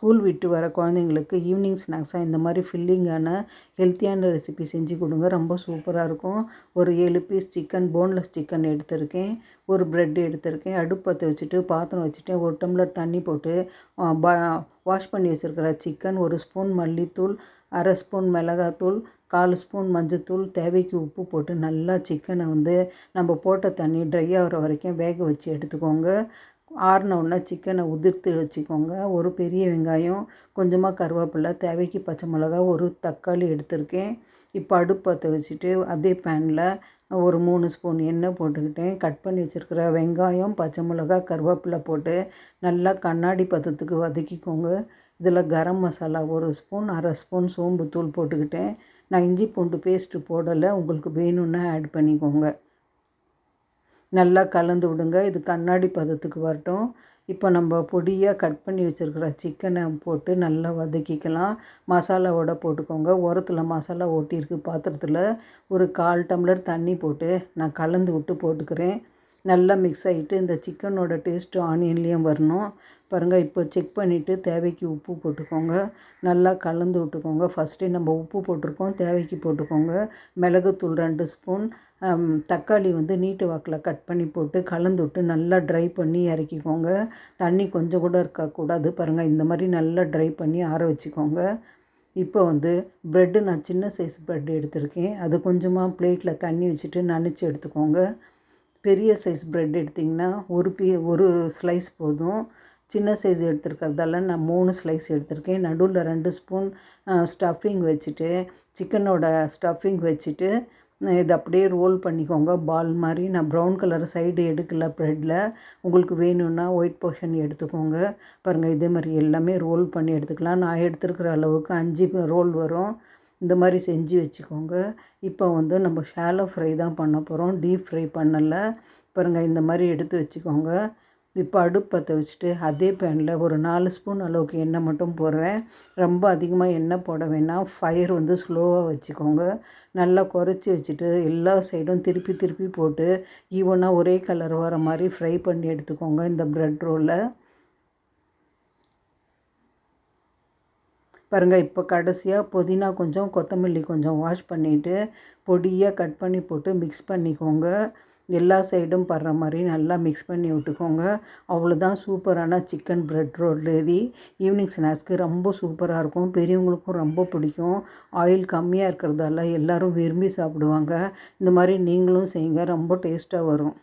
School விட்டு வர குழந்தைங்களுக்கு ஈவினிங் ஸ்நாக்ஸாக இந்த மாதிரி ஃபில்லிங்கான ஹெல்த்தியான ரெசிபி செஞ்சு கொடுங்க. ரொம்ப சூப்பராக இருக்கும். ஒரு ஏழு பீஸ் சிக்கன் போன்லெஸ் சிக்கன் எடுத்திருக்கேன். ஒரு ப்ரெட் எடுத்திருக்கேன். அடுப்பத்தை வச்சுட்டு பாத்திரம் வச்சுட்டேன் ஒரு டம்ளர் தண்ணி போட்டு வாஷ் பண்ணி வச்சுருக்கிற சிக்கன் ஒரு ஸ்பூன் மல்லித்தூள் அரை ஸ்பூன் மிளகாத்தூள் கால் ஸ்பூன் மஞ்சத்தூள் தேவைக்கு உப்பு போட்டு நல்லா சிக்கனை வந்து நம்ம போட்ட தண்ணி ட்ரை ஆகிற வரைக்கும் வேக வச்சு எடுத்துக்கோங்க. ஆறின உடனே சிக்கனை உதிர்த்து வச்சுக்கோங்க ஒரு பெரிய வெங்காயம் கொஞ்சமாக கருவேப்பிலை தேவைக்கு பச்சை மிளகா ஒரு தக்காளி எடுத்திருக்கேன். இப்போ அடுப்பு பற்ற வச்சுட்டு அதே பேனில் ஒரு மூணு ஸ்பூன் எண்ணெய் போட்டுக்கிட்டேன். கட் பண்ணி வச்சுருக்கிற வெங்காயம் பச்சை மிளகா கருவேப்பிலை போட்டு நல்லா கண்ணாடி பதத்துக்கு வதக்கிக்கோங்க. இதில் கரம் மசாலா ஒரு ஸ்பூன் அரை ஸ்பூன் சோம்பு தூள் போட்டுக்கிட்டேன். நான் இஞ்சி பூண்டு பேஸ்ட்டு போடலை. உங்களுக்கு வேணும்னா ஆட் பண்ணிக்கோங்க. நல்லா கலந்து விடுங்க. இது கண்ணாடி பதத்துக்கு வரட்டும். இப்போ நம்ம பொடியாக கட் பண்ணி வச்சுருக்கிற சிக்கனை போட்டு நல்லா வதக்கிக்கலாம். மசாலாவோட போட்டுக்கோங்க. உரத்தில் மசாலா ஓட்டியிருக்கு பாத்திரத்தில். ஒரு கால் டம்ளர் தண்ணி போட்டு நான் கலந்து விட்டு போட்டுக்கிறேன். நல்லா மிக்ஸ் ஆகிட்டு இந்த சிக்கனோட டேஸ்ட்டு ஆனியன்லேயும் வரணும். பாருங்கள் இப்போ செக் பண்ணிவிட்டு தேவைக்கு உப்பு போட்டுக்கோங்க. நல்லா கலந்து விட்டுக்கோங்க. ஃபஸ்ட்டு நம்ம உப்பு போட்டிருக்கோம். தேவைக்கு போட்டுக்கோங்க. மிளகுத்தூள் ரெண்டு ஸ்பூன் தக்காளி வந்து நீட்டு வாக்கில் கட் பண்ணி போட்டு கலந்து விட்டு நல்லா ட்ரை பண்ணி இறக்கிக்கோங்க. தண்ணி கொஞ்சம் கூட இருக்கக்கூடாது பாருங்கள் இந்த மாதிரி நல்லா ட்ரை பண்ணி ஆற வச்சுக்கோங்க. இப்போ வந்து ப்ரெட்டு நான் சின்ன சைஸ் ப்ரெட் எடுத்திருக்கேன். அது கொஞ்சமாக பிளேட்டில் தண்ணி வச்சுட்டு நனைச்சி எடுத்துக்கோங்க. பெரிய சைஸ் ப்ரெட் எடுத்திங்கன்னா ஒரு பீ ஒரு ஸ்லைஸ் போதும். சின்ன சைஸ் எடுத்துருக்கிறதால நான் மூணு ஸ்லைஸ் எடுத்திருக்கேன். நடுவில் ரெண்டு ஸ்பூன் ஸ்டஃபிங் வச்சுட்டு சிக்கனோட ஸ்டஃபிங் வச்சுட்டு இதை அப்படியே ரோல் பண்ணிக்கோங்க. பால் மாதிரி. நான் ப்ரௌன் கலர் சைடு எடுக்கல ப்ரெட்டில் உங்களுக்கு வேணும்னா ஒயிட் போர்ஷன் எடுத்துக்கோங்க. பாருங்கள் இதே மாதிரி எல்லாமே ரோல் பண்ணி எடுத்துக்கலாம். நான் எடுத்துருக்கிற அளவுக்கு அஞ்சு ரோல் வரும். இந்த மாதிரி செஞ்சு வச்சுக்கோங்க. இப்போ வந்து நம்ம ஷாலோ ஃப்ரை தான் பண்ண போகிறோம் டீப் ஃப்ரை பண்ணலை. பாருங்கள் இந்த மாதிரி எடுத்து வச்சுக்கோங்க. இப்போ அடுப்பத்தை வச்சுட்டு அதே பேனில் ஒரு நாலு ஸ்பூன் அளவுக்கு எண்ணெய் மட்டும் போடுறேன். ரொம்ப அதிகமாக எண்ணெய் போட வேணாம். ஃபயர் வந்து ஸ்லோவாக வச்சுக்கோங்க. நல்லா குறைச்சி வச்சுட்டு எல்லா சைடும் திருப்பி திருப்பி போட்டு ஈவனாக ஒரே கலர் வர மாதிரி ஃப்ரை பண்ணி எடுத்துக்கோங்க இந்த ப்ரெட் ரோலை பாருங்கள் இப்போ கடைசியாக புதினா கொஞ்சம் கொத்தமல்லி கொஞ்சம் வாஷ் பண்ணிவிட்டு பொடியாக கட் பண்ணி போட்டு மிக்ஸ் பண்ணிக்கோங்க. எல்லா சைடும் படுற மாதிரி நல்லா மிக்ஸ் பண்ணி விட்டுக்கோங்க. அவ்வளோதான் சூப்பரான chicken bread roll ready evening ஸ்நாக்ஸ்க்கு ரொம்ப சூப்பராக இருக்கும். பெரியவங்களுக்கும் ரொம்ப பிடிக்கும். ஆயில் கம்மியாக இருக்கிறதால எல்லோரும் விரும்பி சாப்பிடுவாங்க. இந்த மாதிரி நீங்களும் செய்யுங்க. ரொம்ப டேஸ்ட்டாக வரும்.